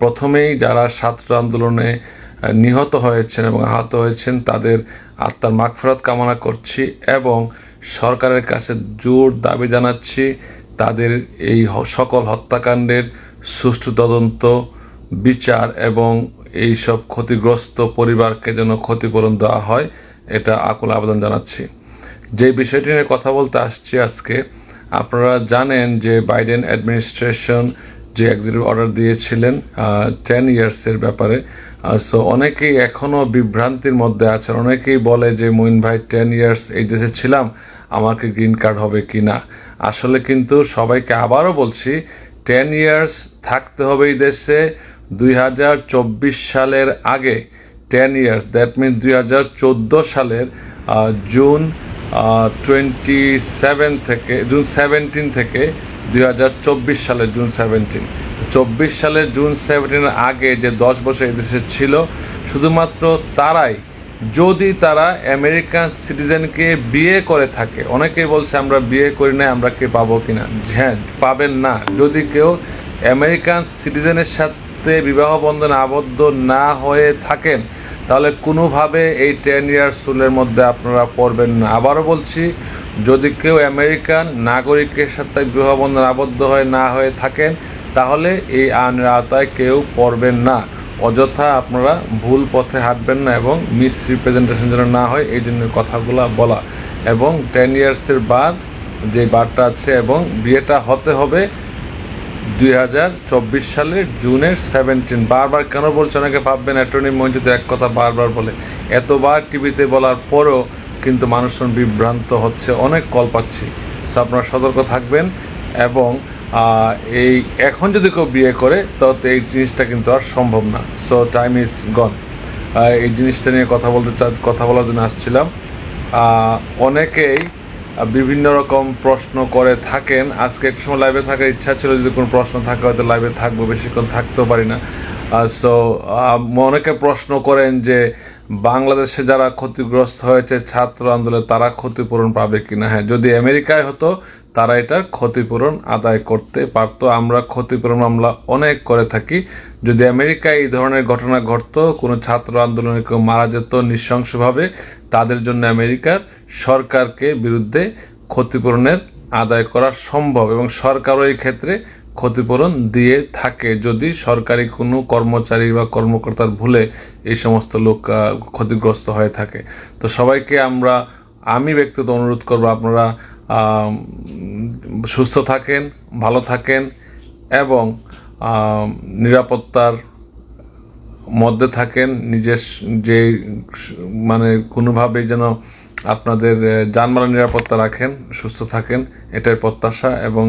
প্রথমেই যারা ছাত্র আন্দোলনে নিহত হয়েছেন এবং আহত হয়েছেন, তাদের আত্মার মাগফেরত কামনা করছি এবং সরকারের কাছে জোর দাবি জানাচ্ছি, তাদের এই সকল হত্যাকাণ্ডের সুষ্ঠু তদন্ত, বিচার এবং এই সব ক্ষতিগ্রস্ত পরিবারকে যেন ক্ষতিপূরণ দেওয়া হয়, এটা আকুল আবেদন জানাচ্ছি। যে বিষয়টি নিয়ে কথা বলতে আসছি আজকে, আপনারা জানেন যে বাইডেন অ্যাডমিনিস্ট্রেশন যে এক্সিকিউটিভ অর্ডার দিয়েছিলেন টেন ইয়ার্সের ব্যাপারে। সো অনেকেই এখনও বিভ্রান্তির মধ্যে আছেন অনেকেই বলে যে মইন ভাই টেন ইয়ার্স এই দেশে ছিলাম, আমাকে গ্রিন কার্ড হবে কি না? আসলে কিন্তু সবাইকে আবারও বলছি টেন ইয়ার্স থাকতে হবে এই দেশে দুই হাজার চব্বিশ সালের আগে। টেন ইয়ার্স দ্যাট মিন দুই হাজার চোদ্দ সালের জুন টোয়েন্টি সেভেন থেকে জুন সেভেন্টিন থেকে দুই হাজার চব্বিশ সালের জুন সেভেন্টিন চব্বিশ সালের জুন সেভেন্টিনের আগে যে দশ বছর এদেশে ছিল, শুধুমাত্র তারাই, যদি তারা আমেরিকান সিটিজেনকে বিয়ে করে থাকে, অনেকেই বলছে আমরা বিয়ে করি না আমরা কে পাবো কিনা? হ্যাঁ পাবেন না। যদি কেউ আমেরিকান সিটিজেনের সাথে বিবাহ বন্ধনে আবদ্ধ না হয়ে থাকেন, তাহলে কোনোভাবে এই টেন ইয়ার্স রুলের মধ্যে আপনারা পড়বেন না। আবারও বলছি, যদি কেউ আমেরিকান নাগরিকের সাথে বিবাহ বন্ধনে আবদ্ধ হয়ে না হয়ে থাকেন, তাহলে এই আইনের আওতায় কেউ পড়বেন না। অযথা আপনারা ভুল পথে হাঁটবেন না এবং মিস রিপ্রেজেন্টেশন যেন না হয়, এই জন্য কথাগুলো বলা। এবং টেন ইয়ার্সের বার যে বারটা আছে এবং বিয়েটা হতে হবে দুই হাজার চব্বিশ সালের জুনের সেভেন্টিন বারবার কেন বলছে অনেকে ভাববেন অ্যাটর্নি মঞ্জিত এক কথা বারবার বলে। এতবার টিভিতে বলার পরও কিন্তু মানুষজন বিভ্রান্ত হচ্ছে, অনেক কল পাচ্ছি। সো আপনারা সতর্ক থাকবেন এবং এই এখন যদি কেউ বিয়ে করে তাতে এই জিনিসটা কিন্তু আর সম্ভব না। সো টাইম ইজ গন এই জিনিসটা নিয়ে কথা বলতে কথা বলার জন্য আসছিলাম। অনেকেই বিভিন্ন রকম প্রশ্ন করে থাকেন। আজকে একটু সময় লাইভে থাকার ইচ্ছা ছিল, যদি কোনো প্রশ্ন থাকে, হয়তো লাইভে থাকব, বেশিক্ষণ থাকতেও পারি না। সো অনেকে প্রশ্ন করেন যে বাংলাদেশে যারা ক্ষতিগ্রস্ত হয়েছে, ছাত্র আন্দোলনে তারা ক্ষতিপূরণ পাবে কিনা? হ্যাঁ যদি আমেরিকায় হতো, তারা এটার ক্ষতিপূরণ আদায় করতে পারতো। আমরা ক্ষতিপূরণ মামলা অনেক করে থাকি। যদি আমেরিকায় এই ধরনের ঘটনা ঘটতো, কোনো ছাত্র আন্দোলনে কেউ মারা যেত নৃশংসভাবে, তাদের জন্য আমেরিকার সরকারকে বিরুদ্ধে ক্ষতিপূরণের আদায় করা সম্ভব এবং সরকারও এই ক্ষেত্রে ক্ষতিপূরণ দিয়ে থাকে। যদি সরকারি কোনো কর্মচারী বা কর্মকর্তার ভুলে এই সমস্ত লোক ক্ষতিগ্রস্ত হয়ে থাকে। তো সবাইকে আমরা, আমি ব্যক্তিগত অনুরোধ করব আপনারা সুস্থ থাকেন, ভালো থাকেন এবং নিরাপত্তার মধ্যে থাকেন। নিজের যে মানে কোনোভাবেই যেন আপনাদের যানবাহন নিরাপত্তা রাখেন, সুস্থ থাকেন, এটাই প্রত্যাশা এবং